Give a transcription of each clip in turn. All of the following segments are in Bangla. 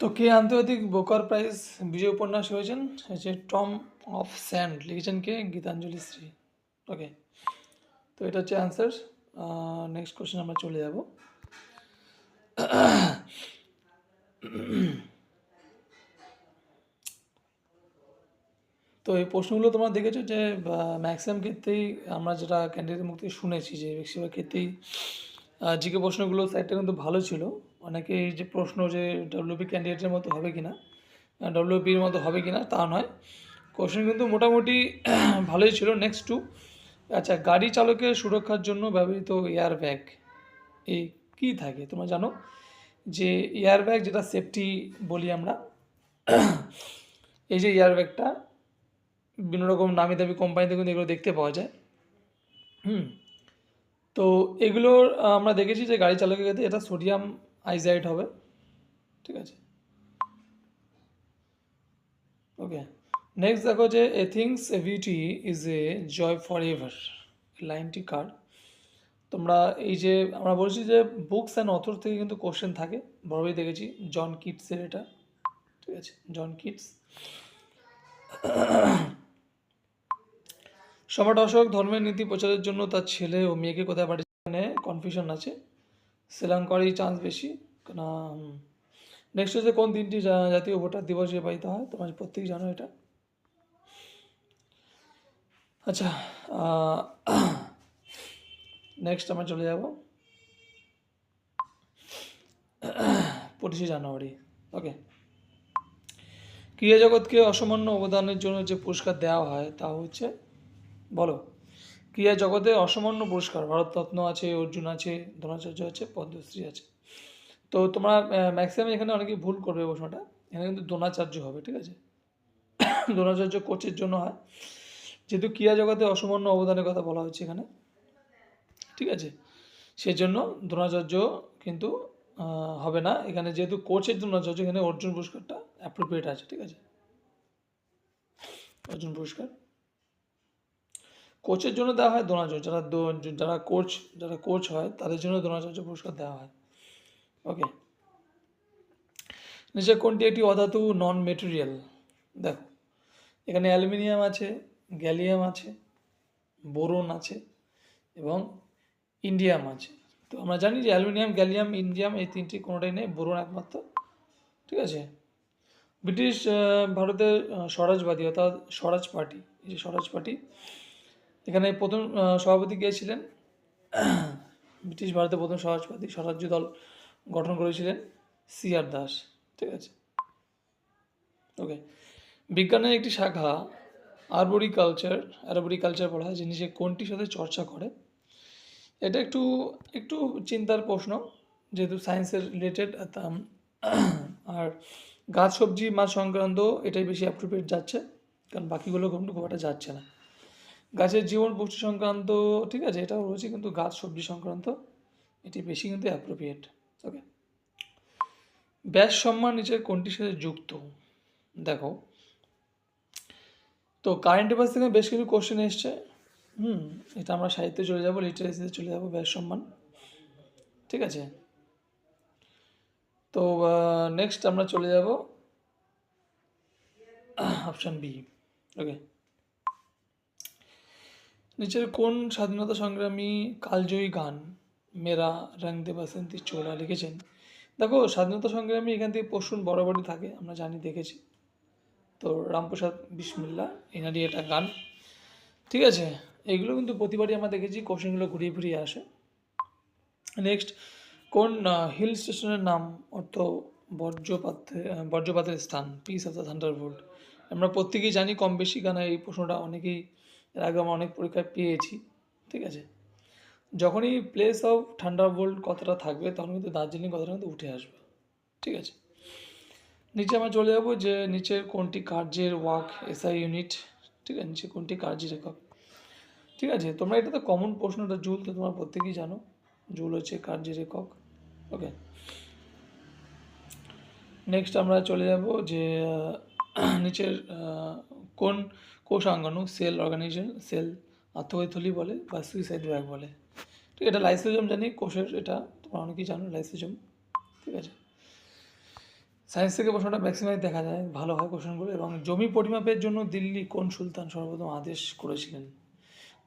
তো কে আন্তর্জাতিক বোকার প্রাইজ বিজয় উপন্যাস হয়েছেন হচ্ছে টম অফ স্যান্ড লিখেছেন কে? গীতাঞ্জলি শ্রী। ওকে তো এটা হচ্ছে অ্যান্সার নেক্সট কোশ্চেন আমরা চলে যাব। তো এই প্রশ্নগুলো তোমরা দেখেছ যে ম্যাক্সিমাম ক্ষেত্রেই আমরা যেটা ক্যান্ডিডেটের মুখ থেকে শুনেছি যে, বেশিরভাগ ক্ষেত্রেই জিকে প্রশ্নগুলো সাইডটা কিন্তু ভালো ছিল। অনেকে যে প্রশ্ন যে ডব্লিউপি ক্যান্ডিডেটের মতো হবে কিনা ডব্লিউপির মতো হবে কিনা তা নয়। কোশ্চেন কিন্তু মোটামুটি ভালোই ছিল। নেক্সট টু আচ্ছা গাড়ি চালকের সুরক্ষার জন্য ব্যবহৃত এয়ার ব্যাগ এই কী থাকে? তোমরা জানো যে এয়ার ব্যাগ যেটা সেফটি বলি আমরা, এই যে এয়ার ব্যাগটা বিভিন্ন রকম নামি দামি কোম্পানিতে কিন্তু এগুলো দেখতে পাওয়া যায়। হুম, তো এগুলোর আমরা দেখেছি যে গাড়ি চালকের ক্ষেত্রে এটা সোডিয়াম আইজাইড হবে। ঠিক আছে। ওকে নেক্সট দেখো যে a things a beauty is a joy forever লাইনটি কার? তোমরা এই যে, আমরা বলছি যে বুকস অ্যান্ড অথর থেকে কিন্তু কোশ্চেন থাকে। বড়ই দেখেছি। জন কিটসের এটা। ঠিক আছে। জন কিটস সম্রাট অশোক ধর্মের নীতি প্রচারের জন্য তার ছেলে ও মেয়েকে কোথায় পাঠিয়েছে? কনফিউশন আছে। শ্রীলঙ্কারই চান্স বেশি। না নেক্সট হচ্ছে কোন দিনটি জাতীয় ভোটার দিবস হিসেবে পালিত হয়, তোমার প্রত্যেক জানো এটা। আচ্ছা নেক্সট আমরা চলে যাব। পঁচিশে জানুয়ারি ওকে ক্রীড়া জগৎকে অসামান্য অবদানের জন্য যে পুরস্কার দেওয়া হয়, তা হচ্ছে, বলো। ক্রীড়া জগতে অসামান্য পুরস্কার। ভারতরত্ন আছে, অর্জুন আছে দ্রোণাচার্য আছে, পদ্মশ্রী আছে। তো তোমরা ম্যাক্সিমাম এখানে অনেকেই ভুল করবে প্রশ্নটা। এখানে কিন্তু দ্রোণাচার্য হবে, ঠিক আছে? দ্রোণাচার্য কোচের জন্য হয়। যেহেতু ক্রিয়া জগতে অসামান্য অবদানের কথা বলা হচ্ছে এখানে, ঠিক আছে? সেজন্য দ্রোণাচার্য কিন্তু হবে না। এখানে যেহেতু কোচের দ্রোণাচার্য, এখানে অর্জুন পুরস্কারটা অ্যাপ্রোপ্রিয়েট আছে, ঠিক আছে? অর্জুন পুরস্কার। কোচের জন্য দেওয়া হয়, দ্রোণাচার্য যারা যারা কোচ যারা কোচ হয়, তাদের জন্য দ্রোণাচার্য পুরস্কার দেওয়া হয়। ওকে নিচে কোনটি একটি অধাতু নন মেটেরিয়াল দেখো, এখানে অ্যালুমিনিয়াম আছে, গ্যালিয়াম আছে, বোরন আছে এবং ইন্ডিয়াম আছে। তো আমরা জানি যে অ্যালুমিনিয়াম, গ্যালিয়াম, ইন্ডিয়াম এই তিনটি কোনোটাই নেই, বোরন একমাত্র। ঠিক আছে? ব্রিটিশ ভারতের স্বরাজবাদী অর্থাৎ স্বরাজ পার্টি, এই যে স্বরাজ পার্টি এখানে প্রথম সভাপতি কে ছিলেন? ব্রিটিশ ভারতের প্রথম সমাজবাদী স্বরাজ্য দল গঠন করেছিলেন সি আর দাস, ঠিক আছে? ওকে বিজ্ঞানের একটি শাখা, আরবোরিকালচার আরবোরিকালচার বলা হয় জিনিসে কোনটির সাথে চর্চা করে। এটা একটু একটু চিন্তার প্রশ্ন, যেহেতু সায়েন্সের রিলেটেড আর গাছ, সবজি, মাছ সংক্রান্ত এটাই বেশি অ্যাপ্রোপ্রিয়েট যাচ্ছে, কারণ বাকিগুলো কিন্তু খুব একটা যাচ্ছে না। গাছের জীবন পুষ্টি সংক্রান্ত, ঠিক আছে, এটাও রয়েছে কিন্তু গাছ সবজি সংক্রান্ত। এটি বেশি কিন্তু অ্যাপ্রোপ্রিয়েট ওকে ব্যাস সম্মান নিচের কোনটির সাথে যুক্ত? দেখো, তো কারেন্ট অ্যাফেয়ার্স থেকে বেশ কিছু কোশ্চেন এসছে। হুম, এটা আমরা সাহিত্যে চলে যাব লিটারেসিতে চলে যাব, ব্যাস সম্মান, ঠিক আছে? তো নেক্সট আমরা চলে যাব অপশান বি ওকে নিচের কোন স্বাধীনতা সংগ্রামী কালজয়ী গান মেরা রং দে বাসন্তী চোলা লিখেছেন? দেখো স্বাধীনতা সংগ্রামী এখান থেকে প্রশ্ন বরাবরই থাকে আমরা জানি দেখেছি। তো রামপ্রসাদ বিসমিল্লা এনারই এটা গান। ঠিক আছে এগুলো কিন্তু প্রতিবারই আমরা দেখেছি কোশ্চেনগুলো ঘুরিয়ে ফিরিয়ে আসে। নেক্সট কোন হিল স্টেশনের নাম অর্থ বর্জ্যপাতে আহ, বর্জ্যপাতের স্থান পিস অফ দ্য থান্ডারবোল্ট আমরা প্রত্যেকেই জানি কম বেশি কেন এই প্রশ্নটা অনেকেই এর আগে আমরা অনেক পরীক্ষায় পেয়েছি, ঠিক আছে? যখনই প্লেস অফ থান্ডারবোল্ট কথাটা থাকবে, তখন কিন্তু দার্জিলিং কথাটা কিন্তু উঠে আসবে, ঠিক আছে? নিচে আমরা চলে যাব যে নিচের কোনটি কার্যের ওয়ার্ক এসআই ইউনিট ঠিক আছে? নিচে কোনটি কার্যের একক ঠিক আছে? তোমরা এটা তো কমন প্রশ্ন প্রশ্নটা জুল, তো তোমরা প্রত্যেকেই জানো। জুল হচ্ছে কার্যের একক ওকে নেক্সট আমরা চলে যাব যে নিচের কোন কোষাঙ্গাণু সেল অর্গানাইজেশন, সেল আত্মহৈথলি বলে বা সুইসাইড ব্যাগ বলে। ঠিক এটা লাইসোজম জানি কোষের এটা, তোমরা অনেকেই জানো লাইসোজম। ঠিক আছে। সায়েন্স থেকে প্রশ্নটা ম্যাক্সিমাই দেখা যায়, ভালো হয় কোশ্চেনগুলো এবং জমি পরিমাপের জন্য দিল্লি কোন সুলতান সর্বপ্রথম আদেশ করেছিলেন?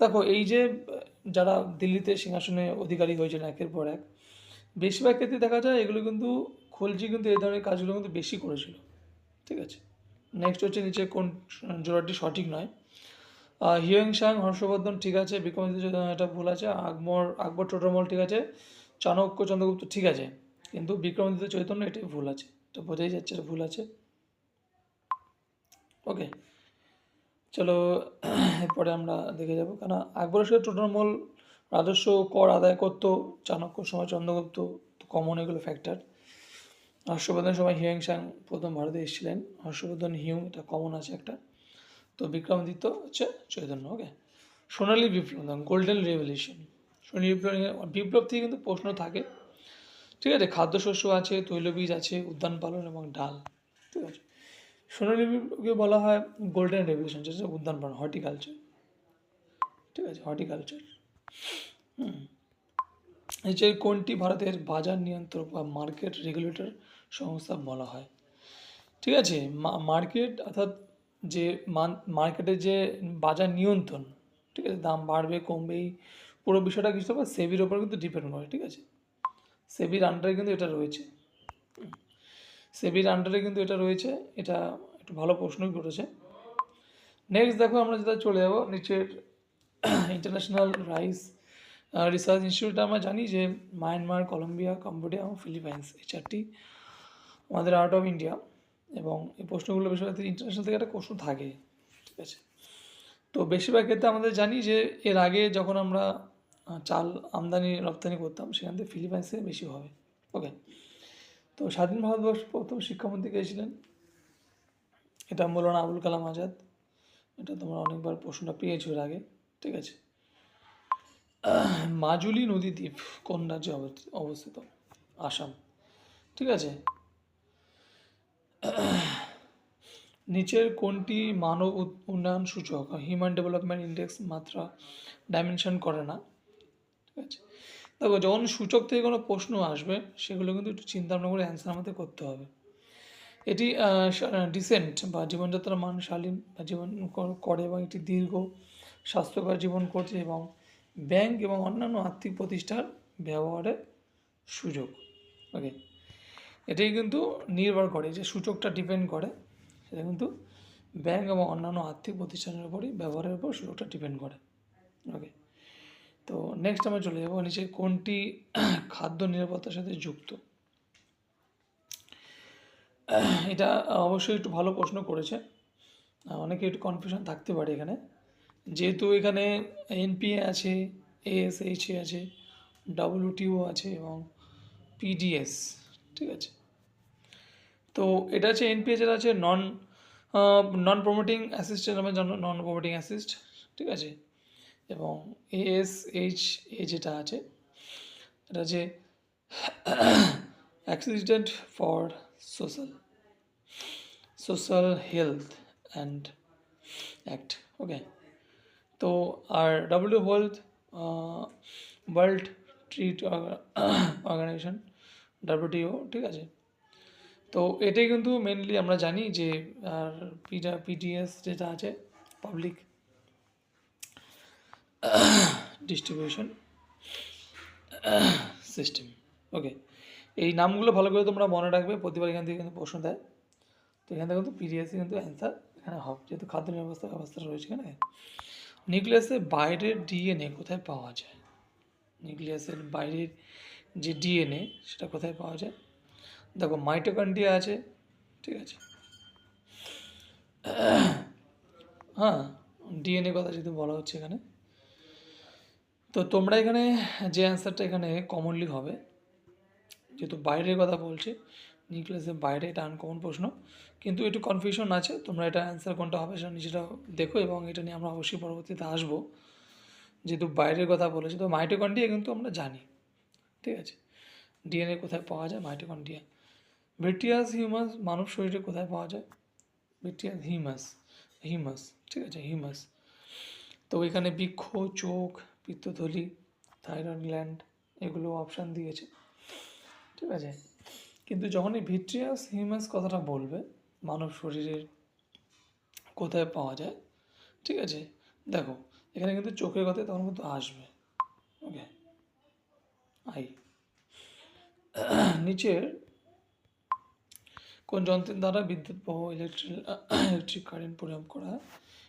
দেখো, এই যে, যারা দিল্লিতে সিংহাসনে অধিকারী হয়েছেন একের পর এক, বেশিরভাগ ক্ষেত্রে দেখা যায় এগুলো কিন্তু, খলজি কিন্তু এই ধরনের কাজগুলো কিন্তু বেশি করেছিল। ঠিক আছে। নেক্সট হচ্ছে নিচে কোন জোড়াটি সঠিক নয়। হিউয়েন সাং হর্ষবর্ধন, ঠিক আছে। বিক্রমাদিত্য এটা ভুল আছে। আকবর আকবর টোটরমল ঠিক আছে। চাণক্য, চন্দ্রগুপ্ত, ঠিক আছে। কিন্তু বিক্রমাদিত্য চৈতন্য এটাই ভুল আছে। এটা বোঝাই যাচ্ছে এটা ভুল আছে। ওকে চলো, এরপরে আমরা দেখে যাব। কেন আকবরের সাথে টোটরমল রাজস্ব, কর আদায় করতো, চাণক্য সময় চন্দ্রগুপ্ত কমন এগুলো ফ্যাক্টর হর্ষবর্ধনের সময় হিউয়েন সাং প্রথম ভারতে এসেছিলেন। হর্ষবর্ধন, হিউং, এটা কমন আছে একটা। তো বিক্রমাদিত্য হচ্ছে চৈতন্য ওকে সোনালী বিপ্লব গোল্ডেন রেভলিউশন সোনালী বিপ্লব বিপ্লব থেকে কিন্তু প্রশ্ন থাকে। ঠিক আছে, খাদ্যশস্য আছে, তৈলবীজ আছে, উদ্যান পালন এবং ডাল। ঠিক আছে। সোনালী বিপ্লবকে বলা হয় গোল্ডেন রেভলিউশন যেটা উদ্যান পালন হর্টিকালচার ঠিক আছে হর্টিকালচার হুম। নিচের কোনটি ভারতের বাজার নিয়ন্ত্রক বা মার্কেট রেগুলেটর সংস্থা বলা হয়। ঠিক আছে? মার্কেট অর্থাৎ যে মার্কেটের যে বাজার নিয়ন্ত্রণ, ঠিক আছে? দাম বাড়বে কমবে পুরো বিষয়টা কিছু বা সেবির ওপর কিন্তু ডিপেন্ড করে, ঠিক আছে? সেবির আন্ডারে কিন্তু এটা রয়েছে। সেবির আন্ডারে কিন্তু এটা রয়েছে, এটা একটু ভালো প্রশ্নই করেছে। নেক্সট দেখো আমরা যেটা চলে যাব, নিচের ইন্টারন্যাশনাল রাইস রিসার্চ ইনস্টিটিউট আমরা জানি যে মায়ানমার কলম্বিয়া কম্বোডিয়া এবং ফিলিপাইন্স এই চারটি আমাদের আউট অফ ইন্ডিয়া এবং এই প্রশ্নগুলো বেশিরভাগ ইন্টারন্যাশনাল থেকে একটা প্রশ্ন থাকে, ঠিক আছে? তো বেশিরভাগ ক্ষেত্রে আমাদের জানি যে এর আগে যখন আমরা চাল আমদানি, রপ্তানি করতাম, সেখান থেকে ফিলিপাইন্সে বেশি হবে ওকে তো স্বাধীন ভারতবর্ষ প্রথম শিক্ষামন্ত্রী কে ছিলেন? এটা মৌলানা আবুল কালাম আজাদ। এটা তোমরা অনেকবার প্রশ্নটা পেয়েছ এর আগে, ঠিক আছে? মাজুলি নদী দ্বীপ কোন রাজ্যে অবস্থি- অবস্থিত? আসাম, ঠিক আছে? নিচের কোনটি মানব উন্নয়ন সূচক হিউম্যান ডেভেলপমেন্ট ইন্ডেক্স মাত্রা ডাইমেনশন করে না? ঠিক আছে? দেখো, যখন সূচক থেকে কোনো প্রশ্ন আসবে, সেগুলো কিন্তু একটু চিন্তা ভাবনা করে অ্যান্সার আমাদের করতে হবে। এটি ডিসেন্ট বা জীবনযাত্রার মান শালীন বা জীবন করে এবং একটি দীর্ঘ, স্বাস্থ্যকর জীবন করছে এবং ব্যাংক এবং অন্যান্য আর্থিক প্রতিষ্ঠান ব্যবহারের সুযোগ। ওকে এটাই কিন্তু নির্ভর করে যে সূচকটা ডিপেন্ড করে। সেটা কিন্তু ব্যাংক এবং অন্যান্য আর্থিক প্রতিষ্ঠানের উপরই ব্যবহারের উপর সূচকটা ডিপেন্ড করে। ওকে তো নেক্সট আমরা চলে যাব নিচে কোনটি খাদ্য নিরাপত্তার সাথে যুক্ত? এটা অবশ্যই একটু ভালো প্রশ্ন করেছে। অনেকে একটু কনফিউশন থাকতে পারে এখানে। যেহেতু এখানে এনপিএ আছে এএসএইচএ আছে ডাব্লিউটিও আছে এবং পিডিএস ঠিক আছে? তো এটা হচ্ছে এনপিএ যেটা আছে নন নন প্রমোটিং অ্যাসিস্ট্যান্ট আমরা জানো নন প্রমোটিং অ্যাসিস্ট ঠিক আছে? এবং এস এইচ এ যেটা আছে, এটা হচ্ছে accident for social social health and act okay তো আর W world world trade organisation WTO ঠিক আছে? তো এটাই কিন্তু মেনলি আমরা জানি যে, আর পিটা পিটিএস যেটা আছে পাবলিক ডিস্ট্রিবিউশন সিস্টেম ওকে এই নামগুলো ভালো করে তোমরা মনে রাখবে, প্রতিবার এখান থেকে কিন্তু প্রশ্ন দেয়। তো এখান থেকে কিন্তু পিডিএসে কিন্তু অ্যান্সার এখানে হবে, যেহেতু খাদ্য ব্যবস্থা ব্যবস্থা রয়েছে এখানে। নিউক্লিয়াসের বাইরের ডিএনএ কোথায় পাওয়া যায়? নিউক্লিয়াসের বাইরের যে ডিএনএ সেটা কোথায় পাওয়া যায়? দেখো মাইটোকন্ড্রিয়া আছে, ঠিক আছে? হ্যাঁ ডিএনএ কথা যেহেতু বলা হচ্ছে এখানে, তো তোমরা এখানে যে অ্যান্সারটা এখানে কমনলি হবে, যেহেতু বাইরের কথা বলছে, নিউক্লিয়াসের বাইরে এটা আনকমন প্রশ্ন, কিন্তু একটু কনফিউশন আছে, তোমরা এটা অ্যান্সার কোনটা হবে সেটা নিজেরা দেখো এবং এটা নিয়ে আমরা অবশ্যই পরবর্তীতে আসব, যেহেতু বাইরের কথা বলেছে, তো মাইটোকন্ড্রিয়া কিন্তু আমরা জানি, ঠিক আছে? ডিএনএ কোথায় পাওয়া যায়? মাইটোকন্ড্রিয়া ভিট্রিয়াস হিউমাস মানব শরীরে কোথায় পাওয়া যায়? ভিট্রিয়াস হিমাস হিমাস ঠিক আছে হিমাস তো এখানে বৃক্ষ, চোখ, পিত্তথলি থাইরয়েড গ্ল্যান্ড এগুলো অপশান দিয়েছে। ঠিক আছে? কিন্তু যখনই ভিট্রিয়াস হিউমাস কথাটা বলবে, মানব শরীরের কোথায় পাওয়া যায়? ঠিক আছে? দেখো, এখানে কিন্তু চোখের কথায় তখন কিন্তু আসবে। ওকে আই নিচের কোন যন্ত্রের দ্বারা বিদ্যুৎ প্রবাহ ইলেকট্রিক ইলেকট্রিক কারেন্ট পরিমাপ করা হয়?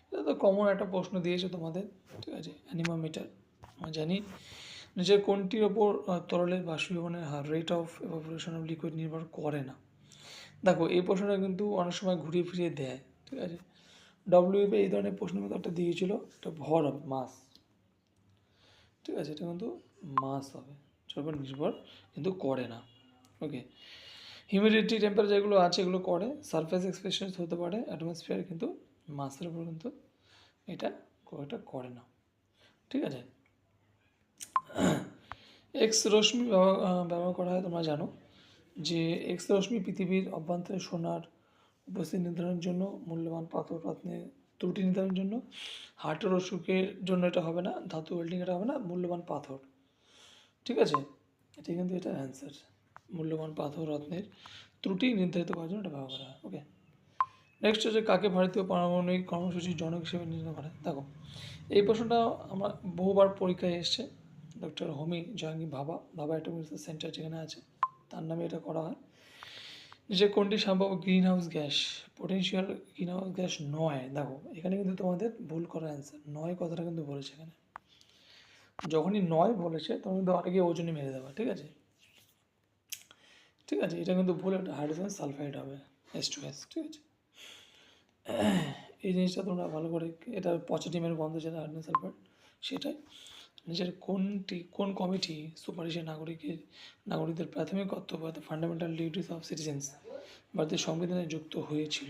এটা তো কমন একটা প্রশ্ন দিয়েছে তোমাদের, ঠিক আছে? অ্যানিমোমিটার আমরা জানি। নিচের কোনটির ওপর তরলের বাষ্পীভবনের হার rate of evaporation of liquid নির্ভর করে না। দেখো, এই প্রশ্নটা কিন্তু অনেক সময় ঘুরিয়ে ফিরিয়ে দেয়, ঠিক আছে? ডব্লিউ ডব্লিউপি এই ধরনের প্রশ্ন কিন্তু একটা দিয়েছিল, এটা ভর হবে মাস ঠিক আছে? এটা কিন্তু মাস হবে নির্ভর, কিন্তু করে না। ওকে হিউমিডিটি টেম্পারেচার যেগুলো আছে, এগুলো করে। সারফেস এক্সপ্রেশন হতে পারে অ্যাটমসফিয়ার কিন্তু মাসের উপর কিন্তু এটা একটা করে না। ঠিক আছে? এক্স রশ্মি ব্যবহার করা হয়, তোমরা জানো যে এক্স রশ্মি পৃথিবীর অভ্যন্তরে সোনার উপস্থিতি নির্ধারণের জন্য, মূল্যবান পাথর রত্নের ত্রুটি নির্ধারণের জন্য হার্টের অসুখের জন্য এটা হবে না, ধাতু ওয়েল্ডিং এটা হবে না, মূল্যবান পাথর। ঠিক আছে? এটা কিন্তু এটা অ্যান্সার মূল্যবান পাথর রত্নের ত্রুটি নির্ধারিত করার জন্য এটা ব্যবহার করা হয় ওকে নেক্সট হচ্ছে কাকে ভারতীয় পারমাণবিক কর্মসূচির জনক হিসেবে নির্ণয় করে দেখো এই প্রশ্নটা আমার বহুবার পরীক্ষায় এসছে ডক্টর হোমি জাহাঙ্গীর ভাবা ভাবা অ্যাটমিক সেন্টার যেখানে আছে তার নামে এটা করা হয় যে কোনটি সম্ভব green house gas potential green house gas নয় দেখো এখানে কিন্তু তোমাদের ভুল করার অ্যান্সার নয় কথাটা কিন্তু বলেছে এখানে যখনই নয় বলেছে তখন কিন্তু অনেকে ওজনে মেরে দেওয়া ঠিক আছে ঠিক আছে, এটা কিন্তু ভুল একটা হাইড্রোজেন সালফাইড হবে এস টু এস ঠিক আছে? এই জিনিসটা তোমরা ভালো করে, এটা পচা ডিমের গন্ধ যেটা হাইড্রোজেন সালফাইড, সেটাই। নিজের কোনটি, কোন কমিটি সুপারিশে নাগরিকের নাগরিকদের প্রাথমিক কর্তব্য অর্থাৎ ফান্ডামেন্টাল ডিউটিস অফ সিটিজেন্স ভারতের সংবিধানে যুক্ত হয়েছিল।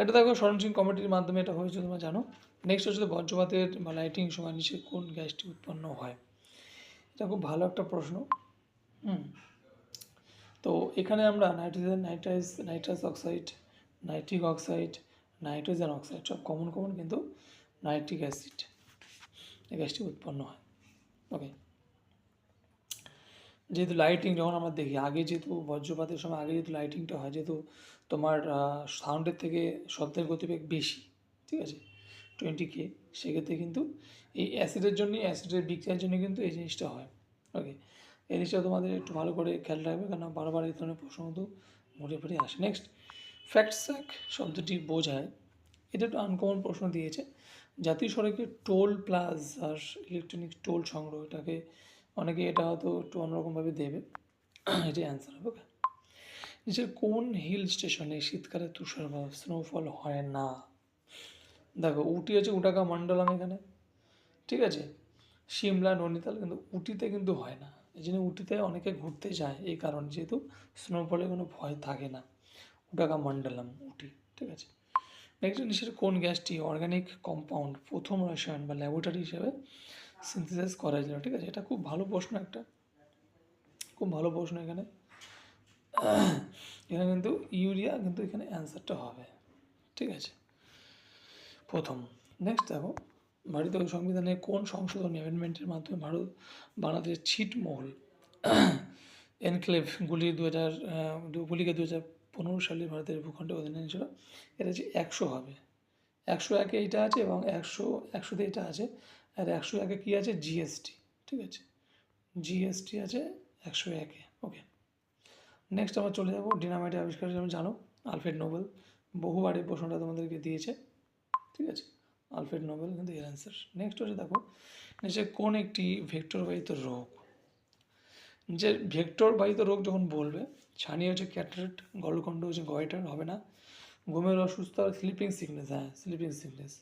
এটা দেখো স্মরণশীল কমিটির মাধ্যমে এটা হয়েছে, তোমরা জানো। নেক্সট হচ্ছে বজ্রপাতের বা লাইটিং সময় নিচে কোন গ্যাসটি উৎপন্ন হয়? এটা খুব ভালো একটা প্রশ্ন। হুম। তো এখানে আমরা nitrogen নাইট্রাইজ nitrous oxide nitric oxide nitrogen oxide সব কমন কমন কিন্তু নাইট্রিক অ্যাসিড এই গ্যাসটি উৎপন্ন হয়। ওকে যেহেতু লাইটিং যখন আমরা দেখি, আগে যেহেতু বজ্রপাতের সময়, আগে যেহেতু লাইটিংটা হয়, যেহেতু তোমার সাউন্ডের থেকে শব্দের গতিবেগ বেশি, ঠিক আছে? টোয়েন্টি কে সেক্ষেত্রে কিন্তু এই অ্যাসিডের জন্য অ্যাসিডের বিক্রিয়ার জন্য কিন্তু এই জিনিসটা হয়। ওকে এই জিনিসটা তোমাদের একটু ভালো করে খেয়াল রাখবে কারণ বারবার এই ধরনের প্রশ্ন কিন্তু ঘুরে ফিরে আসে। নেক্সট ফ্যাক্ট স্যাক শব্দটি বোঝায়। এটা একটু আনকমন প্রশ্ন দিয়েছে। জাতীয় সড়কে টোল প্লাস আর ইলেকট্রনিক টোল সংগ্রহ, এটাকে অনেকে এটা হয়তো একটু অন্যরকমভাবে দেবে। এটাই অ্যান্সার হবে ওকে নিচের কোন হিল স্টেশনে শীতকালে তুষার বা স্নোফল হয় না? দেখো, উটি আছে উটাকা মণ্ডলম এখানে, ঠিক আছে? সিমলা নৈনিতাল কিন্তু উটিতে কিন্তু হয় না। এই জন্য উটিতে অনেকে ঘুরতে যায় এই কারণে, যেহেতু স্নোফলে কোনো ভয় থাকে না। উটাকা মণ্ডলম উটি, ঠিক আছে? নেক্সট জিনিসের কোন গ্যাসটি অর্গানিক কম্পাউন্ড প্রথম রসায়ন বা ল্যাবরেটরি হিসেবে সিনথেসাইজ করা হয়েছিল, ঠিক আছে? এটা খুব ভালো প্রশ্ন একটা। খুব ভালো প্রশ্ন এখানে। এখানে কিন্তু ইউরিয়া কিন্তু এখানে অ্যান্সারটা হবে, ঠিক আছে? প্রথম। নেক্সট দেখো। ভারতীয় সংবিধানে কোন সংশোধনী অ্যামেন্ডমেন্টের মাধ্যমে ভারত, বাংলাদেশের ছিটমহল এনক্লেভ গুলি দু হাজার গুলিকে দু হাজার পনেরো সালে ভারতের ভূখণ্ডে অধীনে এনেছিল এটা হচ্ছে একশো হবে। একশো একে এইটা আছে এবং একশো, একশোতে এটা আছে, আর একশো একে কী আছে? জিএসটি ঠিক আছে? জিএসটি আছে একশো একে ওকে নেক্সট আমরা চলে যাব ডিনামাইটের আবিষ্কার জানো আলফ্রেড নোবেল বহুবারে প্রশ্নটা তোমাদেরকে দিয়েছে, ঠিক আছে? আলফ্রেড নোবেল কিন্তু এর অ্যান্সার নেক্সট হচ্ছে দেখো নিচে কোন একটি ভেক্টরবাহিত রোগ? যে ভেক্টরবাহিত রোগ যখন বলবে ছানি হচ্ছে ক্যাটারেট গলকণ্ড হচ্ছে গয়টার হবে না। ঘুমের অসুস্থ আর স্লিপিং সিকনেস হ্যাঁ স্লিপিং সিকনেস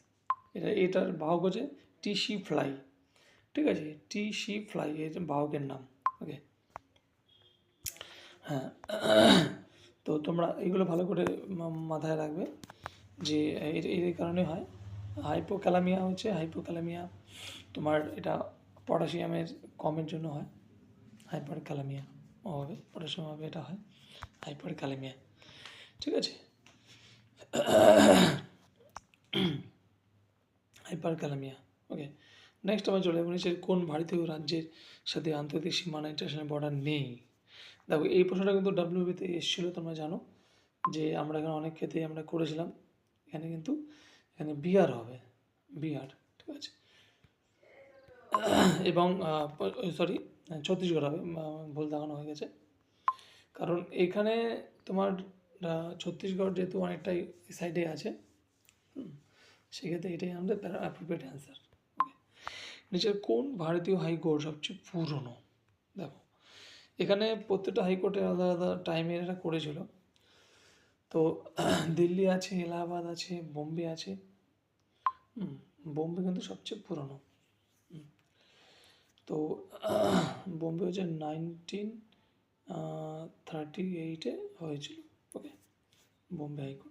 এটা, এটার বাহক হচ্ছে টিসি ফ্লাই ঠিক আছে? টিসি ফ্লাই এর বাহকের নাম। ওকে হ্যাঁ। তো তোমরা এগুলো ভালো করে মাথায় রাখবে যে এর কারণে হয়। হাইপোক্যালামিয়া হচ্ছে হাইপোক্যালামিয়া তোমার এটা পটাশিয়ামের কমের জন্য হয়। হাইপার ক্যালামিয়া হবে পটাশিয়াম হবে এটা হয়। হাইপার ক্যালামিয়া ঠিক আছে? হাইপার ক্যালামিয়া ওকে নেক্সট আমরা চলে যাব নিচের কোন ভারতীয় রাজ্যের সাথে আন্তর্জাতিক সীমানা ইন্টারন্যাশনাল বর্ডার নেই। দেখো, এই প্রশ্নটা কিন্তু ডাব্লিউবিতে এসেছিল, তোমরা জানো। যে আমরা এখানে অনেক ক্ষেত্রেই আমরা করেছিলাম। এখানে কিন্তু এখানে বিহার হবে বিহার ঠিক আছে? এবং সরি ছত্তিশগড় হবে ভুল দেখানো হয়ে গেছে। কারণ এখানে তোমার ছত্তিশগড় যেহেতু অনেকটাই সাইডে আছে সেক্ষেত্রে এটাই আমাদের অ্যাপ্রোপ্রিয়েট অ্যান্সার নিচের কোন ভারতীয় হাইকোর্ট সবচেয়ে পুরনো? দেখো, এখানে প্রত্যেকটা হাইকোর্টে আলাদা আলাদা টাইমে এরা করেছিল। তো, দিল্লি আছে, এলাহাবাদ আছে, বোম্বে আছে বোম্বে কিন্তু সবচেয়ে পুরনো। তো বোম্বে হচ্ছে নাইনটিন থার্টি এইটে হয়েছিল ওকে বোম্বে হাইকোর্ট।